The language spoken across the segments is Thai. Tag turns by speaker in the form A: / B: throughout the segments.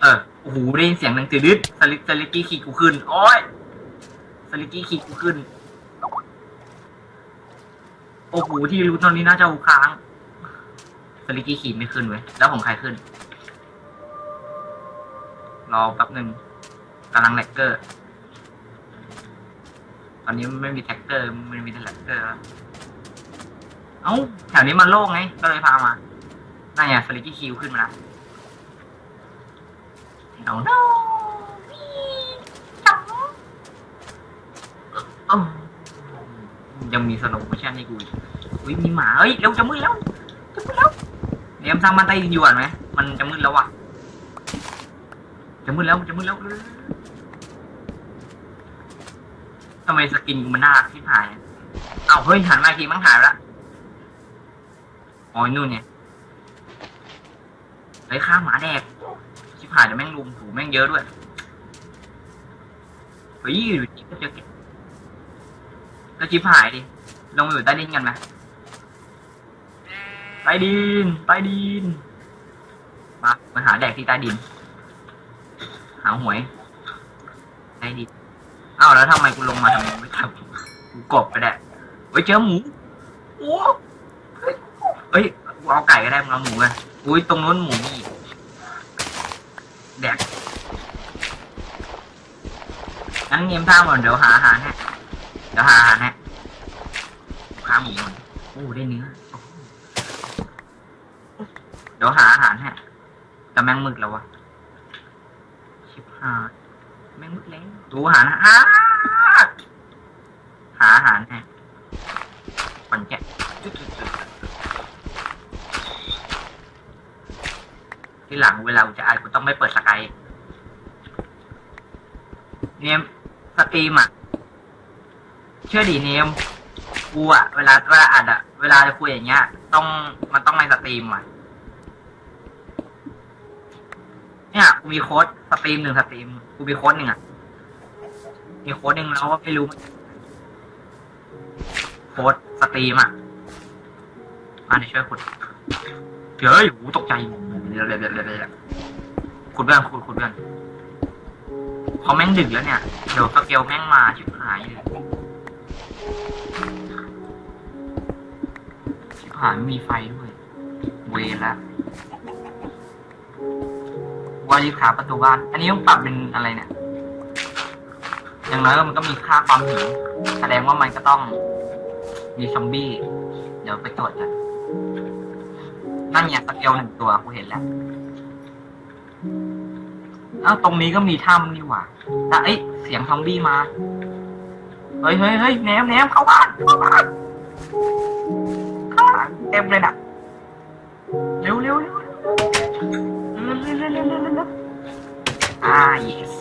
A: เออโอ้โหได้ยินเสียงหนังตืดดึดสลิสลิกกี้ขี่กูขึ้นโอ้ยสลิกกี้ขี่กูขึ้น โอ้โหที่รู้ตอนนี้น่าจะหูค้างสลิกกี้ขี่ไม่ขึ้นเว้ยแล้วของใครขึ้นรอแป๊บหนึ่งกำลังแลกเกอร์ตอนนี้ไม่มีแท็กเกอร์มันมีแต่แลกเกอร์แล้วเอ้าแถวนี้มันโล่งไงก็เลยพามานั่นไงสลิกกี้คิวขึ้นมาแล้ว เอาโน้เอ้ายังมีสโลว์โมชั่นให้กูอีกอุ้ยมีหมาเอ้ยเร็วจะมืดแล้วจะมืดแล้วเนมสร้างบ้านใต้ดินอยู่ก่อนไหมมันจะมืดแล้วว่ะจะมืดแล้วจะมืดแล้วเร็วทำไมสกินกูมันน่ารักที่หายอะเอ้าเฮ้ยหันมาอีกทีมั้งหายไปละอ๋อนู่นเนี่ยเฮ้ยข้าหมาแดก ชิบหายเดี๋ยวแม่งลุมถูแม่งเยอะด้วยเฮ้ยอยู่ดีก็เจอแกก็ชิบหายดิลงมาอยู่ใต้ดินกันไหมใต้ดินใต้ดินมามาหาแดกที่ใต้ดิน หาหวยใต้ดินอ้าวแล้วทำไมกูลงมาทำไมไม่ทำกูกบไปแดกเฮ้ยเจอหมูโอ้เฮ้ยเฮ้ยกูเอาไก่ก็ได้มึงเอาหมูไงอุ้ยตรงนู้นหมูมี đẹp anh em tao còn đậu hạ hạ nè đậu hạ hạ nè khá mù rồi ô đây nữa đậu hạ hạ nè tao mang mực là quá chip hạ mang mực lấy đủ hạ nè hạ hạ nè còn chết ที่หลังเวลากูจะอ่านกูต้องไม่เปิดสกายเนมสตรีมอะ เชื่อดีเนมกูอะ เวลาเวลาอัดอะ เวลาจะคุยอย่างเงี้ย ต้องมันต้องในสตรีมอะ เนี่ยกูมีโค้ดสตรีมหนึ่งสตรีมกูมีโค้ดหนึ่งอะ มีโค้ดหนึ่งแล้วว่าไม่รู้ โค้ดสตรีมอะมาเดี๋ยวช่วยขุดเฮ้ยหูตกใจเดี๋ยวเดี๋ยวเดี๋ยวเดี๋ยวขุดเพื่อนขุดขุดเพื่อนพอแม่งดึกแล้วเนี่ย เดี๋ยวสเกลแม่งมาชิบหายเลยชิบหายไม่มีไฟด้วยเวรละวารีบขาประตูบ้าน อันนี้ต้องปรับเป็นอะไรเนี่ย อย่างน้อยมันก็มีค่าความหิวแสดงว่ามันก็ต้องมีซอมบี้ เดี๋ยวไปตรวจกัน นั่นไงสเกลหนึ่งตัวกูเห็นแล้วอ้าตรงนี้ก็มีถ้ำนี่หว่าแต่เอ้ยเสียงซอมบี้มา เฮ้ยเฮ้ยเฮ้ยแหนมแหนมเข้าบ้านเข้าบ้านข้างหลังเต็มเลยนะเร็วเร็วเร็วเร็วเร็วเร็วเร็วเร็วเร็วเร็วเร็วอ่า yes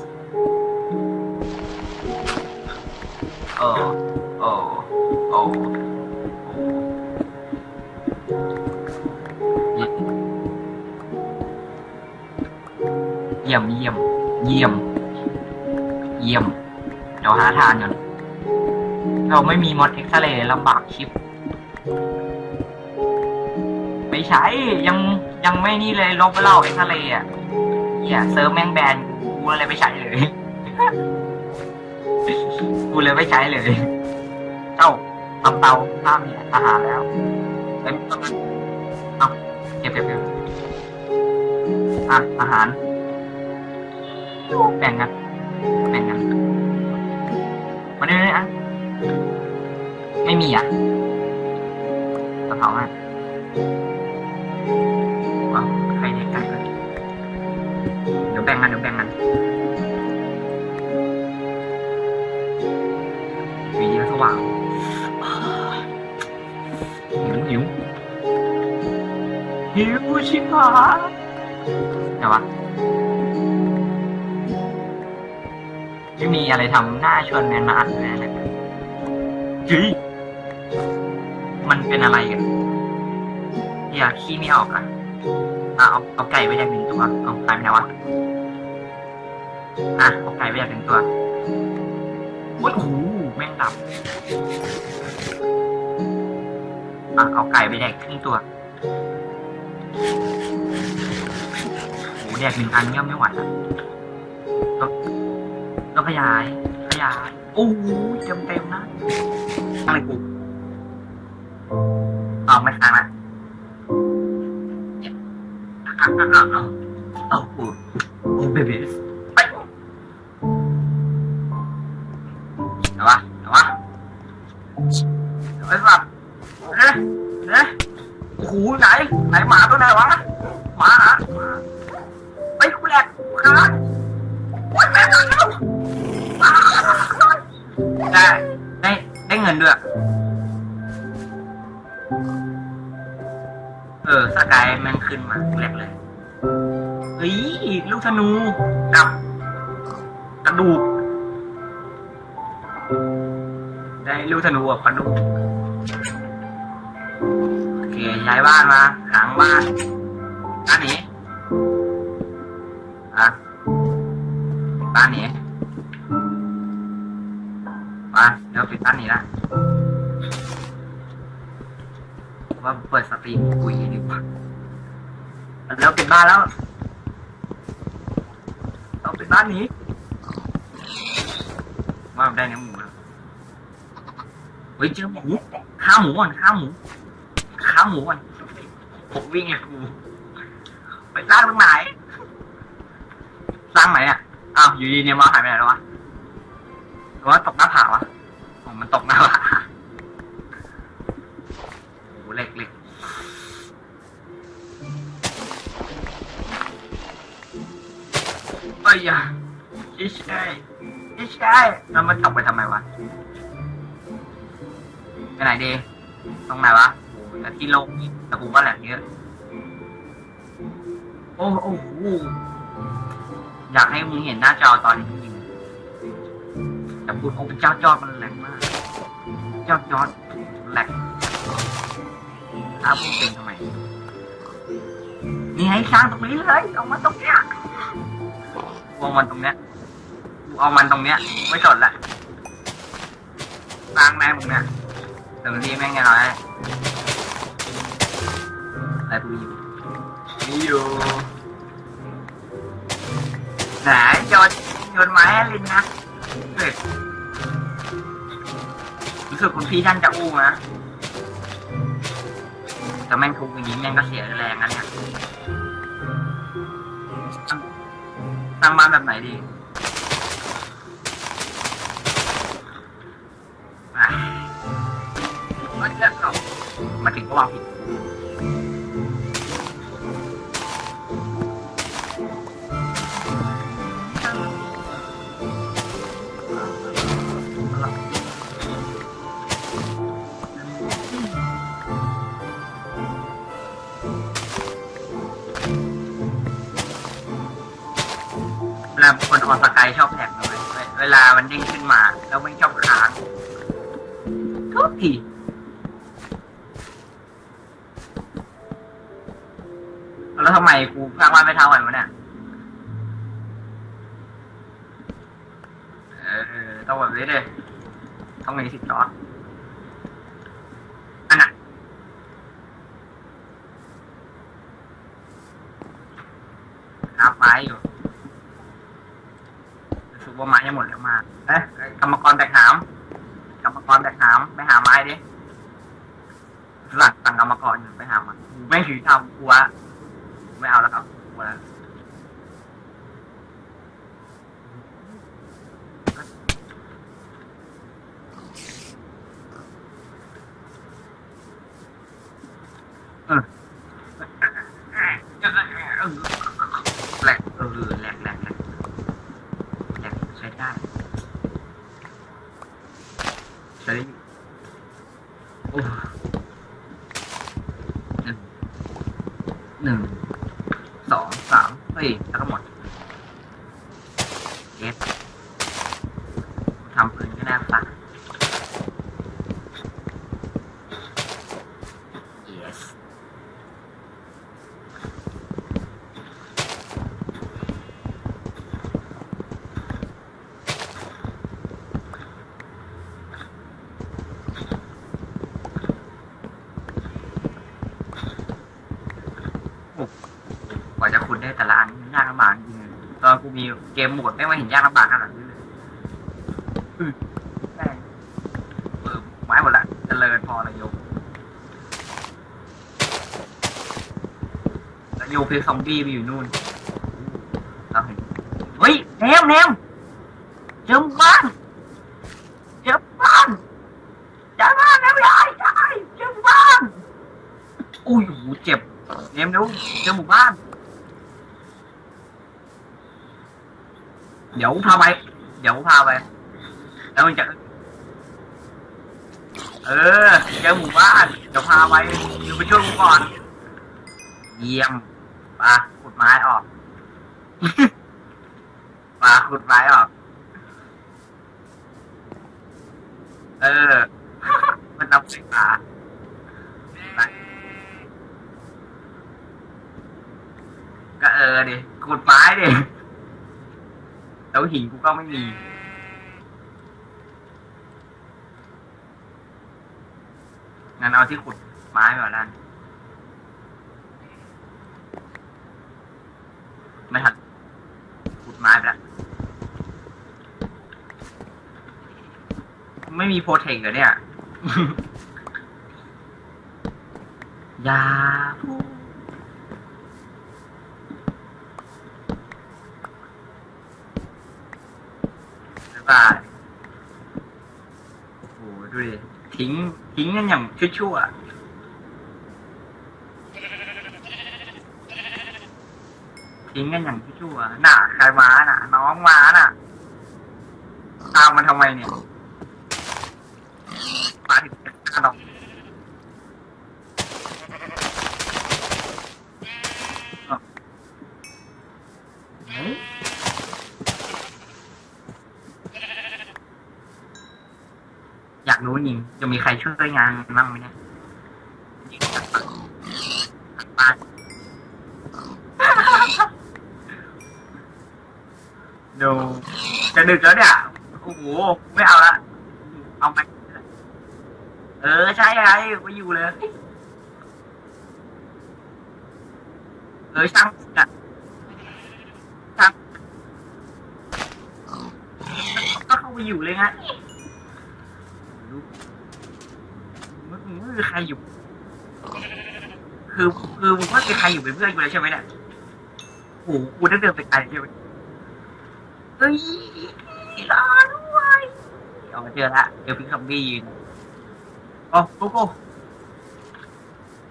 A: โอ้โอ้โอ้ เยี่ยม เยี่ยม เดี๋ยวหาทานก่อน เราไม่มีมอดเอ็กซเรย์ลำบากชิป ไม่ใช่ยังยังไม่นี่เลยลบเล่าเอ็กซเรย์อะเหี้ยเซิร์ฟแม่งแบนกูเลยไม่ใช้เลย กูเลยไม่ใช้เลย เจ้าทำเตาข้ามเนี่ยอาหารแล้วเอ้ยเอาเก็บเก็บเก็บอะอาหาร แบ่งกันแบ่งกันมาเรื่อยๆอะไม่มีอะกระเพราอะว้าวใครเด็กก่เลยเดี๋ยวแบ่งกันเดี๋ยวแบ่งกันวีดีสว่างหิวหิวหิวชิบหายเดี๋ยววะ ม่มีอะไรทำหน้าชวนแมนมาอัดเลยนะเฮ้ยมันเป็นอะไรกันอย่าขี้ไม่ออกอะอะเอาเอาไก่ไปแยกหนึ่งตัวเอาไก่ไปไหนวะอะเอาไก่ไปแยกหนึ่งตัวโอ้ยโอ้โหแม่งดับอะเอาไก่ไปแดกครึ่งตัวโอ้โหแดกหนึ่งอันย่อมไม่ไหวแล้ว ก็ก็ขยาย ขยายโอ้โหเต็มเต็มนะอะไรกูออกไม่ค้างละเอาอาเอาเอาโอ้โอ้เบบี้ไปเอาวะเอาวะเอาไอ้สัตว์เอ๊ะเอ๊ะโอ้โหไหนไหนหมาตัวไหนวะหมาหาไปกูแหลกกูค้าง ได้ได้ได้เงินด้วย เออสกายแม่งขึ้นมาแรกเลยเฮ้ยลูกธนูกับกระดูก ได้ลูกธนูกับกระดูกโอเคย้ายบ้านมาหลังบ้านบ้านนี้อะบ้านนี้ ปิดบ้านนี้นะว่าเปิดสตรีมคุยดีกว่าแล้วปิดบ้านแล้วเราปิดบ้านนี้ว่าได้เนื้อหมูแล้วเฮ้ยเจอหมูข้าหมูก่อนข้าหมูข้าหมูก่อนผมวิ่งเลยกูไปสร้างตรงไหนสร้างไหนอะอ้าวอยู่ดีเนี่ยมาหายไปไหนแล้ววะหรือว่าตกหน้าผาวะ มันตกหน้าผาโอ้โหเหล็กเหล็กเอ้ยอย่าไม่ใช่ไม่ใช่แล้วมันตกไปทำไมวะไปไหนดีตรงไหนวะแต่ที่โลกนี่แต่กูก็แหลกเยอะโอ้โอ้โหอยากให้มึงเห็นหน้าจอตอนนี้ ยิงแต่พูดโอ้เจ้าจอดมันแหลกมากเจ้าจอดแหลกถ้าพูดเป็นทำไมนี่ให้สร้างตรงนี้เลยเอามาตรงเนี้ยกูเอามันตรงเนี้ยเอามันตรงเนี้ย ไม่สนละสร้างแม่งตรงเนี้ยถึงที่แม่งไงน้อยอะไรกูอยู่มีอยู่ไหนโยนโยนไม้ให้ลินนะเฮ้ย รู้สึกคุณพี่ท่านจะอู้นะแต่แม่งทุกอย่างนี้แม่งก็เสียแรงนะเนี่ยตั้งบ้านแบบไหนดีอะมันจะตกมาถึงก็วางผิด เด้งขึ้นมา แล้วไม่ชอบค้างทุกทีแล้วทำไมกูพากว่านไม่เท่ากันวะเนี่ยเออต้องแบบนี้เลยต้องมีสิบจอดอันน่ะนับไม้อยู่รู้สึกว่าไม้จะหมดแล้วมากเอ๊ะกรรมกรแบกหามกรรมกรแบกหามไปหาไม้ดิหลังสั่งกรรมกรอยู่ไปหามากูไม่ถือทำกลัวไม่เอาแล้วครับกลัวแล้วเออแหลกเออแหลกแหลกแหลกแหลกใช้ได้ใช้ได้อยู่โอ้หนึ่งหนึ่งสองสามเฮ้ยแล้วก็หมดเย็ดทำปืนก็ได้ปะ yes โอ้กว่าจะขุดได้ อแต่ละอันมันยากลำบากจริงๆตอนกู มีเกมโหมดไม่ว่าเห็นยากลำบากขนาดนี้เลยอือแม่งเออไม้หมดละเจริญพอระยกระยกคือซอมบี้ไปอยู่นู่นเราเห็นเฮ้ยแนมแนมเจอหมู่บ้านเจอหมู่บ้านเจอบ้านแล้วยายยายเจอหมู่บ้านอุ้ยโหเจ็บเนมดูเจอหมู่บ้าน เดี๋ยวพาไป เดี๋ยวพาไป แล้วมันจะ เออเจอหมู่บ้าน เดี๋ยวพาไปเดี๋ยวไปช่วยกูก่อน เยี่ยมปาขุดไม้ออกปาขุดไม้ออก เออ มันนับสิบาก็เออดิขุดไม้ดิ แล้วหินกูก็ไม่มี งั้นเอาที่ขุดไม้มาแล้วกันไม่ทันขุดไม้ไปแล้วไม่มีโปรเทคเหรอเนี่ย ยา บาโอ้โหดูดิทิ้ง ทิ้งกันอย่างชั่วๆทิ้งกันอย่างชั่วๆน่ะใครมาน่ะ น้องมาน่ะตามมันทำไมเนี่ย มาถึงจะฆ่าเราเฮ้ยอยากรู้จริงจะมีใครช่วยงานบ้างไหมเนี่ยยิงจากฝั่งบ้านดูจะดึกแล้วเนี่ยโอ้โหไม่เอาละเอาไปเออใช่ไงไปอยู่เลยเออช่างอะช่างก็เข้าไปอยู่เลยไงดูมึงมึงไม่มีใค รอยู่ คือคือมึงไม่มีใครอยู่เป็นเพื่อนกูเลยใช่ไหมเนี่ยโอ้โหกูได้เดินไปไกลใช่ไหมเฮ้ยรอด้วยเอามาเจอละเดี๋ยวพี่ซอมบี้ยืนโอ้โกโก้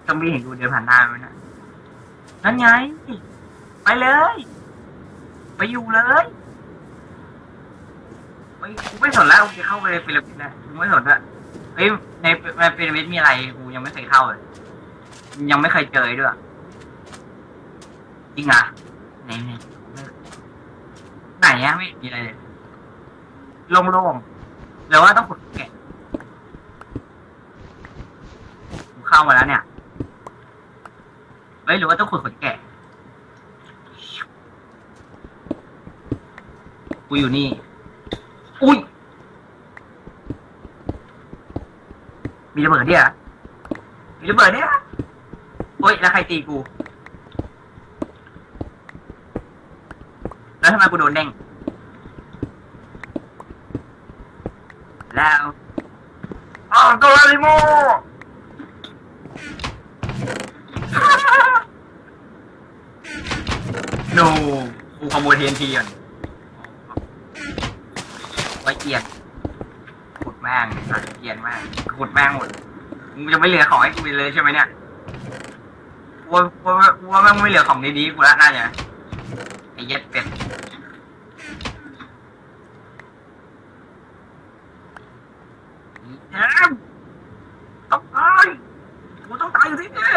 A: ซอมบี้เห็นกูเดินผ่านหน้าไหมนะนั่นไง ไปเลย ไปอยู่เลยไปกูไม่สนแล้วกูจะเข้าไปในพีระมิดนะกูไม่สนละ เฮ้ยในในพีระมิดมีอะไรกูยังไม่เคยเข้าเลย ยังไม่เคยเจอด้วยจริงอะไหนไหนไหนอะไม่มีอะไรเลยโล่งๆหรือว่าต้องขุดแกะกูเข้ามาแล้วเนี่ยเฮ้ยหรือว่าต้องขุดขนแกะกูอยู่นี่ อุ้ย มีระเบิดเนี่ยมีระเบิดเนี่ยโอ้ยแล้วใครตีกู แล้วทำไมกูโดนเด้งแล้วอ๋อตัวลิโมโนกูขโมยเทียนทีก่อนไว้เกียนขุดแม่งสัตว์เกียนแม่งขุดแม่งหมดมึงจะไม่เหลือของให้กูเลยใช่ไหมเนี่ยกูว่ากูว่ากูว่าแม่งไม่เหลือของดีๆกูละน่าจะไอ้เย็ดเป็ดแอมต้องตายกูต้องตายอยู่ที่นี่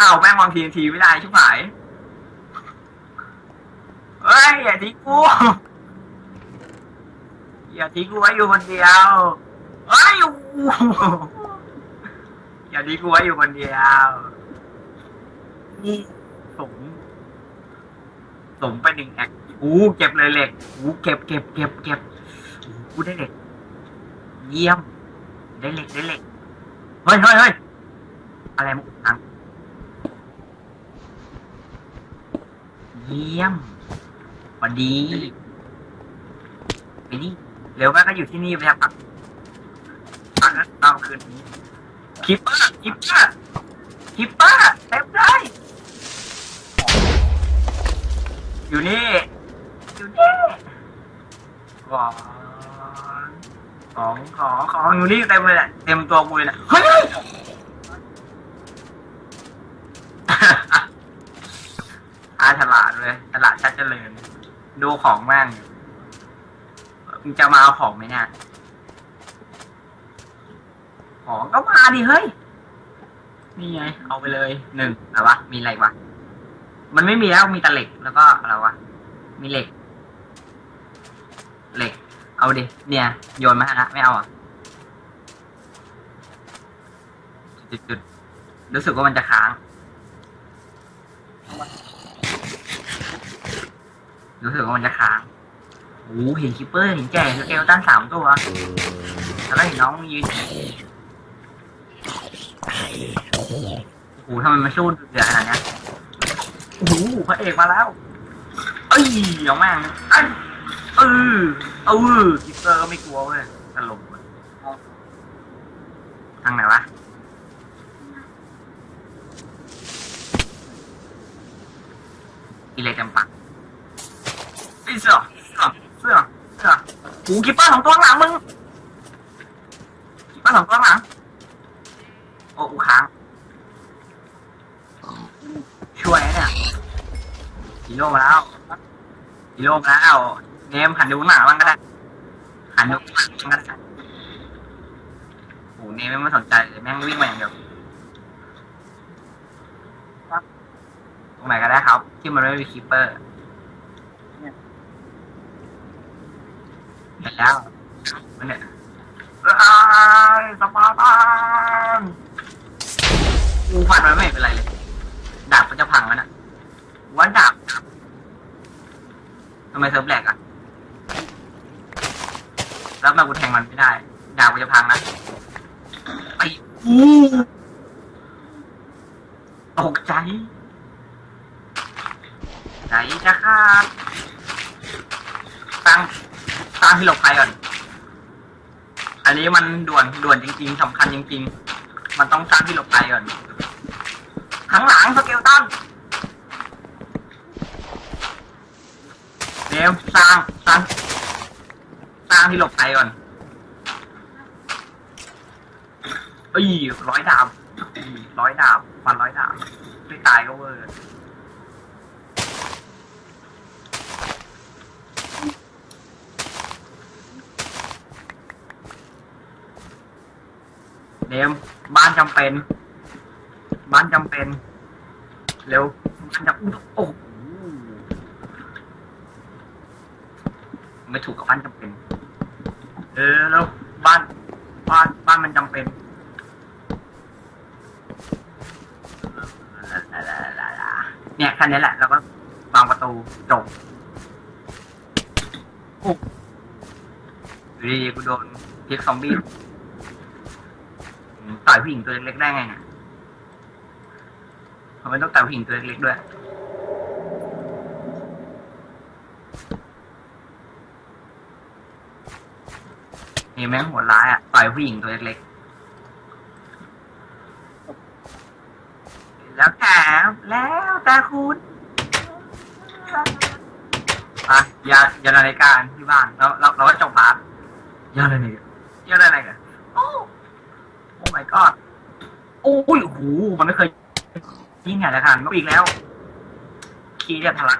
A: อ้าวแม่งวางทีนทีไม่ได้ชิบหายเฮ้ยอย่าทิ้งกู อย่าทิ้งกูไว้อยู่คนเดียวเฮ้ยโอ้โหอย่าทิ้งกูไว้อยู่คนเดียว นี่สมสมไปหนึ่งแอคกูเก็บเลยเหล็กกูเก็บเก็บเก็บเก็บกูได้เหล็ก เยี่ยม ได้เหล็กได้เหล็ก เฮ้ยเฮ้ยเฮ้ยอะไรมึงอังเยี่ยมพอดีไปนี่ เร็วมาก็อยู่ที่นี่ไปครับปักปักแล้วตามคืนนี้คิปเปอร์คิปเปอร์คิปเปอร์เต็มเลยอยู่นี่ อยู่นี่ของของของของอยู่นี่เต็มเลยแหละเต็มตัวกูเลยแหละเฮ้ยอาฉลาดเลยฉลาดชัดเจริญดูของแม่ง มึงจะมาเอาของไหมเนี่ยของก็มาดิเฮ้ย นี่ไง เอาไปเลยหนึ่งอะไรวะ มีอะไรวะ มันไม่มีแล้วมีแต่เหล็กแล้วก็อะไรวะ มีเหล็ก เหล็ก เอาดิ เนี่ย โยนมาให้ละไม่เอาอะจุดๆรู้สึกว่ามันจะค้าง รู้สึกว่ามันจะค้าง โอ้โหเห็นคิปเปอร์เห็นแก่สเกลตันสามตัวแล้วก็เห็นน้องยืนโอ้โหทำไมมันสู้เดือดขนาดนี้โอ้โหพระเอกมาแล้ว เอ้ยเอาแม่งเออเออคิปเปอร์ก็ไม่กลัวเว้ยตลกเว้ยทางไหนวะอีเล็กจำปักไอ้เสือเสือเสือเสือหูคิปเปอร์สองตัวข้างหลังมึงคิปเปอร์สองตัวข้างหลังโอ้กูค้างช่วยเนี่ยฮีโร่มาแล้วฮีโร่มาแล้วเนมหันดูข้างหลังบ้างก็ได้หันดูข้างหลังบ้างก็ได้โอ้เนมไม่สนใจเลยแม่งวิ่งมาอย่างเดียวตรงไหนก็ได้ครับ ที่มันไม่มีคีปเปอร์ เห็นแล้วมันเนี่ยเอ้ยสปาร์ตันกูฟันมันไม่เป็นไรเลย ดาบมันจะพังแล้วน่ะว่าดาบทำไมเซิร์ฟแหลกอะ แล้วมากูแทงมันไม่ได้ ดาบมันจะพังนะไอ้กูตกใจไหนจะขาดสร้ง ร้างที่หลบภัยก่อน อันนี้มันด่วนด่วนจริง ๆสำคัญจริง ๆ มันต้องสร้างที่หลบภัยก่อน ข้างหลังสเกลตันเดี๋ยวสร้างสร้างสร้างที่หลบภัยก่อนเอ้ยร้อยดาบร้อยดาบฟันร้อยดาบไม่ตายก็เวอร์ นมบ้านจำเป็น บ้านจำเป็น เร็วบ้านจำโอ้โหไม่ถูกกับบ้านจำเป็น เออแล้วบ้านบ้านบ้านมันจำเป็นเนี่ยแค่นี้แหละ แล้วก็วางประตูจบโอ้อยู่ดีกูโดนพิกซอมบี้ ต่อยผู้หญิงตัวเล็กๆได้ไงเนี่ยทำไมต้องต่อยผู้หญิงตัวเล็กๆด้วย นี่แม่งโหัวร้ายอะ ต่อยผู้หญิงตัวเล็กๆ แล้วแต่แล้วต่คุณอะยายานาฬิกาที่บ้านแล้วเราเราก็จบพาร์ทยานาฬิกาโอ้ โอ้ my god โอ้ยโอ้โหมันไม่เคยยิ่งใหญ่เลยค่ะมันอีกแล้ว คีเรียทะลัก